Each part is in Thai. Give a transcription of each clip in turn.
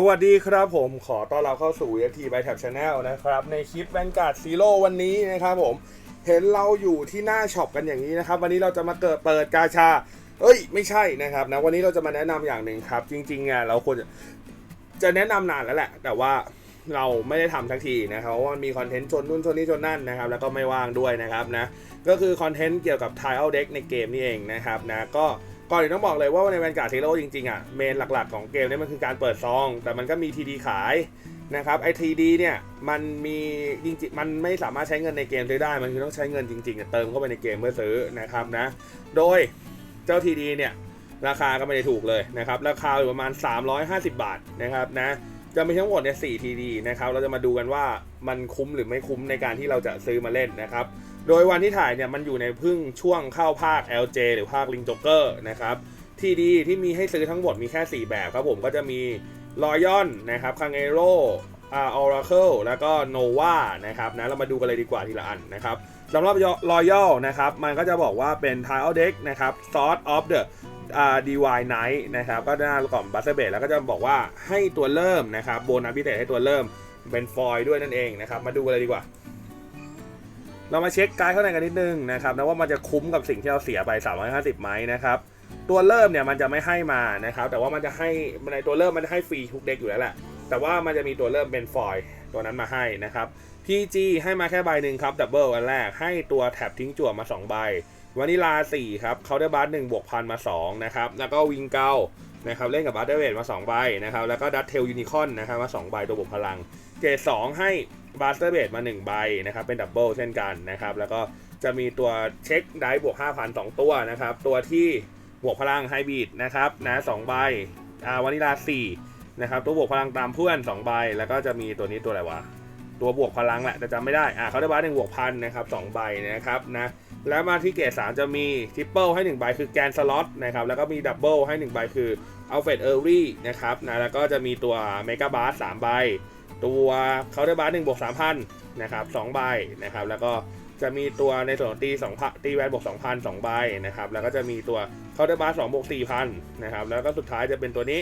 สวัสดีครับผมขอต้อนรับเข้าสู่ FT by Tab Channel นะครับ ในคลิปแวนการ์ดซีโร่วันนี้นะครับผม เห็นเราอยู่ที่หน้าช็อปกันอย่างนี้นะครับ วันนี้เราจะมาเกิดเปิดกาชา เอ้ย ไม่ใช่นะครับนะวันนี้เราจะมาแนะนำอย่างหนึ่งครับ จริงๆอะเราควรจะจะแนะนำนานแล้วแหละ แต่ว่าเราไม่ได้ทำทักทีนะครับเพราะว่ามันมีคอนเทนต์ชนนู่นชนนี่ชนนั่นนะครับ แล้วก็ไม่ว่างด้วยนะครับนะก็คือคอนเทนต์เกี่ยวกับ Tile Deck ในเกมนี่เองนะครับนะก็ ก่อนอื่นต้องบอกเลยว่าในแวนการ์ดซีโร่จริงๆอะเมนหลักๆของเกมนี่มันคือการเปิดซอง แต่มันก็มีทีดีขายนะครับไอทีดีเนี่ยมันมีจริงๆมันไม่สามารถใช้เงินในเกมซื้อได้ มันคือต้องใช้เงินจริงๆเติมเข้าไปในเกมเพื่อซื้อนะครับนะโดยเจ้าทีดีเนี่ยราคาก็ไม่ได้ถูกเลยนะครับราคาอยู่ประมาณ 350 บาทนะครับนะจะมีทั้งหมดเนี่ย4ทีดีนะครับเราจะมาดูกันว่ามันคุ้มหรือไม่คุ้มในการที่เราจะซื้อมาเล่นนะครับ โดยวันที่ถ่ายเนี่ยมันอยู่ในพึ่งช่วงเข้าภาค LJ หรือภาคลิงจ็อกเกอร์นะครับที่ดีที่มีให้ซื้อทั้งหมดมีแค่ 4 แบบครับผมก็จะมีรอยอนนะครับคังเอโร่อาออราเคิลแล้วก็โนวานะครับนะเรามาดูกันเลยดีกว่าทีละอันนะครับสำหรับรอยัลนะครับมันก็จะบอกว่าเป็น Tile Deck นะครับ Sword of the อ่า DY Knight นะครับก็หน้ากล่องบัสเบตแล้วก็จะบอกว่าให้ตัวเริ่มนะครับโบนัสพิเศษให้ตัวเริ่มเป็นฟอยล์ด้วยนั่นเองนะครับมาดูกันเลยดีกว่า เรามาเช็คการ์ดข้างในกันนิดนึงนะครับนะว่ามันจะคุ้มกับสิ่งที่เราเสียไป 350ไหมนะครับตัวเริ่มเนี่ยมันจะไม่ให้มานะครับ แต่ว่ามันจะให้ในตัวเริ่มมันจะให้ฟรีทุกเด็กอยู่แล้วแหละแต่ว่ามันจะมีตัวเริ่มเป็นฟอยตัวนั้นมาให้นะครับ PG ให้มาแค่ใบหนึ่งครับดับเบิลอันแรกให้ตัวแท็บทิ้งจั่วมา 2 ใบวานิลา4ครับเคาน์เตอร์บัสหนึ่งบวกพันมา2นะครับแล้วก็วิงเกลนะครับเล่นกับบัตเตอร์เวทมา2ใบนะครับแล้วก็ดัตเทลยูนิคอนนะครับมา2ใบตัวบวกพลังเกรด2ให้ บัสเตอร์เบดมา1ใบนะครับเป็นดับเบิลเช่นกันนะครับแล้วก็จะมีตัวเช็คได้บวก 5,000 2 ตัวนะครับตัวที่บวกพลังไฮบริดนะครับนะ2ใบอ่าวานิลา4นะครับตัวบวกพลังตามเพื่อน2ใบแล้วก็จะมีตัวนี้ตัวอะไรวะตัวบวกพลังแหละแต่จำไม่ได้อ่าเขาได้บัสหนึ่งบวกพันนะครับสองใบนะครับนะแล้วมาที่เกรดสามจะมีทริปเปิลให้1ใบคือแกนสล็อตนะครับแล้วก็มีดับเบิลให้1ใบคืออัลเฟดเออร์รี่นะครับนะแล้วก็จะมีตัวเมกาบาสสามใบ ตัวเคาน์เตอร์บาสหนึ่งบวกสามพันนะครับสองใบนะครับ แล้วก็จะมีตัวในส่วนตีสองพันตีแวนบวกสองพันสองใบนะครับ แล้วก็จะมีตัวเคาน์เตอร์บาสสองบวกสี่พันนะครับ แล้วก็สุดท้ายจะเป็นตัวนี้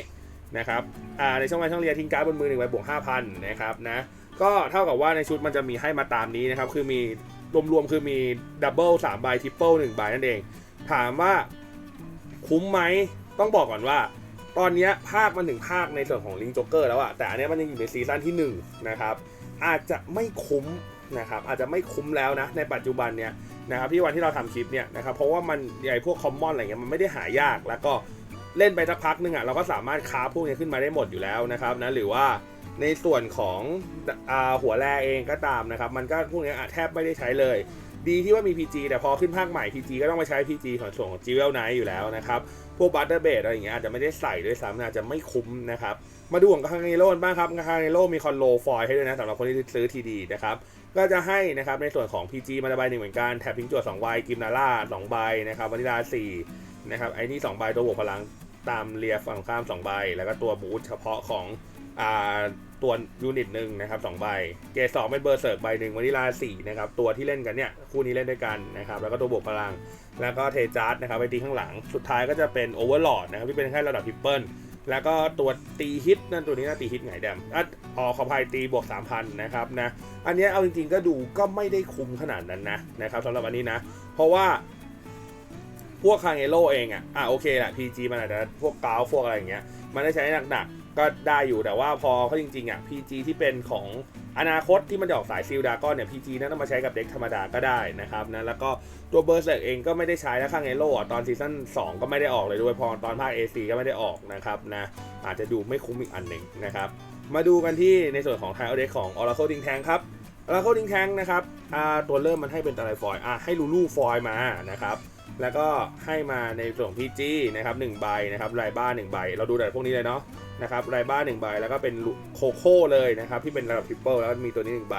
นะครับอ่าในช่องแวนช่องเรียทิ้งการ์ดบนมือหนึ่งใบบวกห้าพันนะครับนะก็เท่ากับว่าในชุดมันจะมีให้มาตามนี้นะครับ คือมีรวมๆคือมีดับเบิลสามใบทริปเปิลหนึ่งใบนั่นเอง ถามว่าคุ้มไหมต้องบอกก่อนว่า ตอนนี้ภาคมันถึงภาคในส่วนของลิงจ็อกเกอร์แล้วอะแต่อันนี้มันยังอยู่ในซีซั่นที่1นะครับอาจจะไม่คุ้มนะครับอาจจะไม่คุ้มแล้วนะในปัจจุบันเนี้ยนะครับที่วันที่เราทำคลิปเนี่ยนะครับเพราะว่ามันใหญ่พวกคอมมอนอะไรเงี้ยมันไม่ได้หายากแล้วก็เล่นไปสักพักนึงอะเราก็สามารถค้าพวกนี้ขึ้นมาได้หมดอยู่แล้วนะครับนะหรือว่าในส่วนของอหัวแรเองก็ตามนะครับ มันก็พวกนี้อะแทบไม่ได้ใช้เลย ดีที่ว่ามี PG แต่พอขึ้นภาคใหม่ PG ก็ต้องมาใช้ PG ของส่วนของ g w e l Knight อยู่แล้วนะครับ พวกบัตเตอร์เบดอะไรอย่างเงี้ยอาจจะไม่ได้ใส่ด้วยซ้ำอาจจะไม่คุ้มนะครับ มาดูของคางเนโร่บ้างครับคางเนโร่มีคอนโลฟอยให้ด้วยนะสำหรับคนที่ซื้อทีดีนะครับก็จะให้นะครับในส่วนของ PG มาใบหนึ่งเหมือนกันแถบพิงจวด2ใบกิมนาร่า2ใบนะครับวานิลา4นะครับไอ้นี่2ใบตัวบวกพลังตามเรียฝั่งข้าม2ใบแล้วก็ตัวบูทเฉพาะของอ่า ตัวยูนิตหนึ่งนะครับสองใบ เกรดสองเป็นเบอร์เซิร์กใบหนึ่งวานิลาสี่นะครับตัวที่เล่นกันเนี่ยคู่นี้เล่นด้วยกันนะครับแล้วก็ตัวบวกพลัง แล้วก็เทจาร์ดนะครับไปตีข้างหลัง สุดท้ายก็จะเป็นโอเวอร์ลอดนะครับที่เป็นแค่ระดับทริเปิลแล้วก็ตัวตีฮิตนั่นตัวนี้น่าตีฮิตไงแดมอะออขอภัยตีบวก3,000นะครับนะอันนี้เอาจริงๆก็ดูก็ไม่ได้คุ้มขนาดนั้นนะนะครับสำหรับอันนี้นะ เพราะว่า พวกคางเอโลเองอะอะโอเคแหละ PG มันอาจจะพวกกาวพวกอะไรอย่างเงี้ยมันได้ใช้หนักๆก็ได้อยู่แต่ว่าพอเขาจริงๆอะ PG ที่เป็นของอนาคตที่มันจะออกสายซิลดาก้อนเนี่ย PG นั้นต้องมาใช้กับเด็กธรรมดาก็ได้นะครับนะแล้วก็ตัวเบอร์เซกเองก็ไม่ได้ใช้แล้วคางเอโลอะตอนซีซั่น2 ก็ไม่ได้ออกเลยด้วยพอตอนภาค AC ก็ไม่ได้ออกนะครับนะอาจจะดูไม่คุ้มอีกอันหนึ่งนะครับมาดูกันที่ในส่วนของไทโอเด็กของ Oracle Ding Tank ครับ Oracle Ding Tank นะครับตัวเริ่มมันให้เป็นอะไรฟอยล์อะให้ลูลูฟอยมานะครับ แล้วก็ให้มาในส่วนของ PG นะครับ1ใบนะครับรายบ้าน1ใบ เราดูแต่พวกนี้เลยเนาะนะครับรายบ้าน1ใบแล้วก็เป็นโคโค่เลยนะครับที่เป็นระดับทริปเปิลแล้วมีตัวนี้1ใบ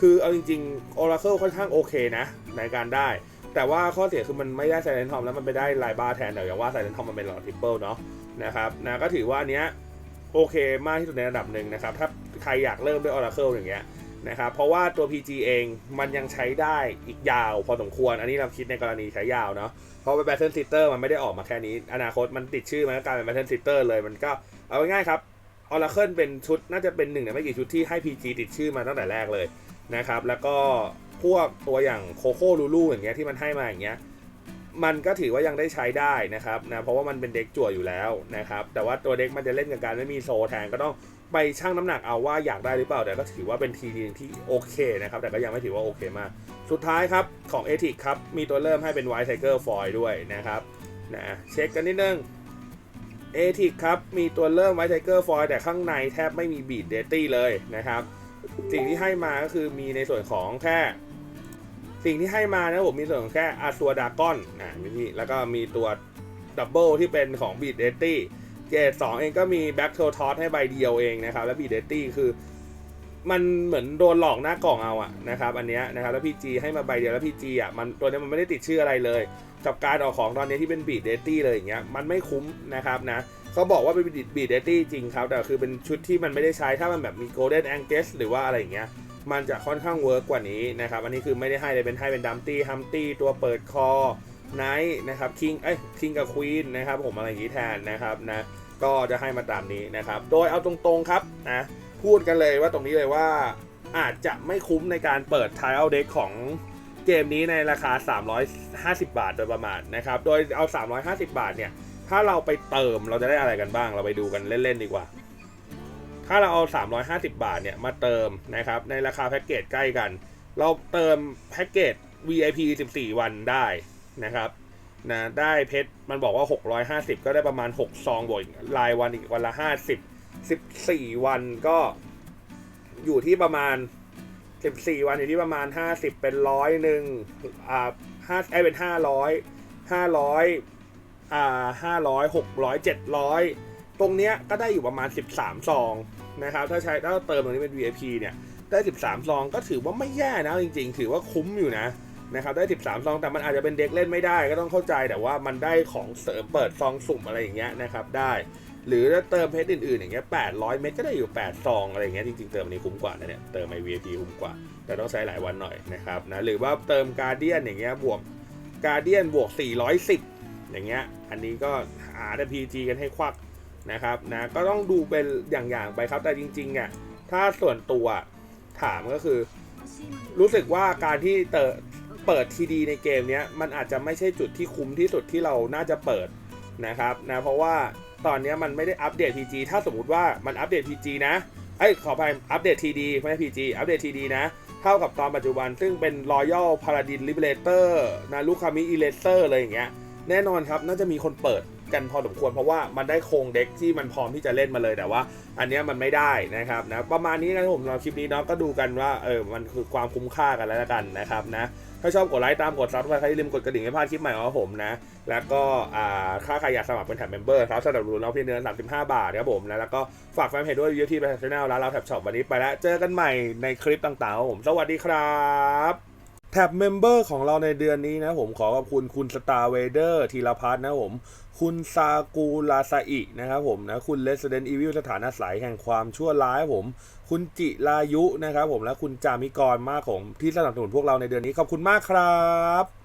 คือเอาจริงๆ Oracle ค่อนข้างโอเคนะในการได้ แต่ว่าข้อเสียคือมันไม่ได้ไซเลนทอมแล้วมันไปได้รายบ้าแทนแต่อย่างว่าไซเลนทอมมันเป็นระดับทริปเปิลเนาะนะครับนะก็ถือว่าอันเนี้ยโอเคมากที่สุดในระดับหนึ่งนะครับ ถ้าใครอยากเริ่มด้วย Oracle อย่างเงี้ย นะครับเพราะว่าตัว PG เองมันยังใช้ได้อีกยาวพอสมควร อันนี้เราคิดในกรณีใช้ยาวเนาะเพราะว่า Battle Sitter มันไม่ได้ออกมาแค่นี้ อนาคตมันติดชื่อมันก็กลายเป็น Battle Sitter เลยมันก็เอาง่ายครับ Oracle เป็นชุดน่าจะเป็นหนึ่งในไม่กี่ชุดที่ให้ PG ติดชื่อมาตั้งแต่แรกเลยนะครับแล้วก็พวกตัวอย่างโคโค่ลูลูอย่างเงี้ยที่มันให้มาอย่างเงี้ยมันก็ถือว่ายังได้ใช้ได้นะครับนะเพราะว่ามันเป็นเด็กจั่วอยู่แล้วนะครับแต่ว่าตัวเด็กมันจะเล่นกับการไม่มีโซแทนก็ต้อง ไปชั่งน้ำหนักเอาว่าอยากได้หรือเปล่า แต่ก็ถือว่าเป็นทีมที่โอเคนะครับ แต่ก็ยังไม่ถือว่าโอเคมาก สุดท้ายครับของเอทิกครับ มีตัวเริ่มให้เป็นไวท์ไทเกอร์ฟอยด้วยนะครับนะเช็คกันนิดนึงเอทิกครับ มีตัวเริ่มไวท์ไทเกอร์ฟอยแต่ข้างในแทบไม่มีบีดเดตตี้เลยนะครับ สิ่งที่ให้มาก็คือมีในส่วนของแค่ สิ่งที่ให้มานะผมมีส่วนของแค่อาซัวดากอนนะนี่แล้วก็มีตัวดับเบิลที่เป็นของบีดเดตตี้ เกรดสองเองก็มีแบ็กโททอสให้ใบเดียวเองนะครับ แล้วบีเดตตี้คือ มันเหมือนโดนหลอกหน้ากล่องเอาอะนะครับอันเนี้ยนะครับแล้วพีจีให้มาใบเดียวแล้วพีจีอะมันตัวนี้มันไม่ได้ติดชื่ออะไรเลย กับการออกของตอนนี้ที่เป็นบีดเดตตี้เลยอย่างเงี้ยมันไม่คุ้มนะครับนะเขาบอกว่าเป็นบีดเดตตี้จริงครับ แต่คือเป็นชุดที่มันไม่ได้ใช้ถ้ามันแบบมีโกลเด้นแองเกสหรือว่าอะไรอย่างเงี้ยมันจะค่อนข้างเวิร์กกว่านี้นะครับอันนี้คือไม่ได้ให้เลยเป็นให้เป็นดัมตี้ฮัมตี้ตัวเปิดคอ ไนท์นะครับคิงเอ้ยคิงกับควีนนะครับผมอะไรอย่างนี้แทนนะครับนะก็จะให้มาตามนี้นะครับ โดยเอาตรงๆครับนะพูดกันเลยว่าตรงนี้เลยว่าอาจจะไม่คุ้มในการเปิด t ท l e Deck ของเกมนี้ในราคา 350 บาทโดยประมาณนะครับ โดยเอา 350 บาทเนี่ย ถ้าเราไปเติมเราจะได้อะไรกันบ้าง เราไปดูกันเล่นๆดีกว่า ถ้าเราเอา 350 บาทเนี่ย มาเติมนะครับ ในราคาแพ็กเกจใกล้กัน เราเติมแพ็กเกจ VIP 14 วันได้ นะครับนะได้เพชรมันบอกว่า 650 ก็ได้ประมาณ 6 ซองบวกรายวันอีกวันละ 50 14 วันก็อยู่ที่ประมาณ 14 วันอยู่ที่ประมาณ 50 เป็นร้อยหนึ่งอ่าห้าไอเป็น 500 500อ่า500 600 700 ตรงเนี้ยก็ได้อยู่ประมาณ 13 ซองนะครับ ถ้าใช้ถ้าเติมตรงนี้เป็น VIP เนี่ยได้ 13 ซองก็ถือว่าไม่แย่นะจริง ๆ ถือว่าคุ้มอยู่นะ นะครับได้ 13 ซองแต่มันอาจจะเป็นเด็กเล่นไม่ได้ก็ต้องเข้าใจแต่ว่ามันได้ของเสริมเปิดซองสุ่มอะไรอย่างเงี้ยนะครับได้หรือถ้าเติมเพชรอื่นๆอย่างเงี้ย800 เม็ดก็ได้อยู่ 8 ซองอะไรอย่างเงี้ยจริงๆเติมนี้คุ้มกว่านะเนี่ยเติมไอ VIP คุ้มกว่า แต่ต้องใช้หลายวันหน่อยนะครับนะหรือว่าเติมการเดียนอย่างเงี้ยบวกการเดียนบวก 410 อย่างเงี้ยอันนี้ก็หาแต่ PG กันให้ควักนะครับนะก็ต้องดูเป็นอย่างๆไปครับแต่จริงๆอะถ้าส่วนตัวถามก็คือ รู้สึกว่าการที่เตอ เปิดทีดีในเกมเนี้ยมันอาจจะไม่ใช่จุดที่คุ้มที่สุดที่เราน่าจะเปิดนะครับนะเพราะว่าตอนนี้มันไม่ได้อัปเดต PG ถ้าสมมติว่ามันอัปเดต PG นะเอ้ยขอไปอัปเดต TD ไม่ใช่ PG อัปเดต TD นะ เท่ากับตอนปัจจุบัน ซึ่งเป็น Royal Paladin Liberator นะลูคามิ Eraser เลยอย่างเงี้ยแน่นอนครับน่าจะมีคนเปิดกันพอสมควรเพราะว่ามันได้โครงเด็กที่มันพร้อมที่จะเล่นมาเลยแต่ว่า อันนี้มันไม่ได้นะครับนะประมาณนี้นะผมเราคลิปนี้เนาะก็ดูกันว่าเออมันคือความคุ้มค่ากันแล้วกันนะครับนะ ถ้าชอบกดไลค์ตามกดซับสไครต์อย่าลืมกดกระดิ่งให้พลาดคลิปใหม่ของผมนะ แล้วก็อ่าถ้าใครอยากสมัครเป็นแท็บเมมเบอร์ครับสำหรับรูเราเพียงเดือน35 บาทครับผมนะแล้วก็ฝากแฟนเพจด้วยยูที่ไปช n แนลร้านเราแท็บช็อปวันนี้ไปแล้วเจอกันใหม่ในคลิปต่างๆครับผมสวัสดีครับ แท็บเมมเบอร์ของเราในเดือนนี้นะผมขอขอบคุณคุณสตาร์เวเดอร์ธีรพัฒน์นะผม คุณซากูลาซาอินะครับผมนะคุณเลสเดนอีวิลสถานอายแห่งความชั่วร้ายผม คุณจิรายุนะครับผมและคุณจามิกรมากของที่สนับสนุนพวกเราในเดือนนี้ขอบคุณมากครับ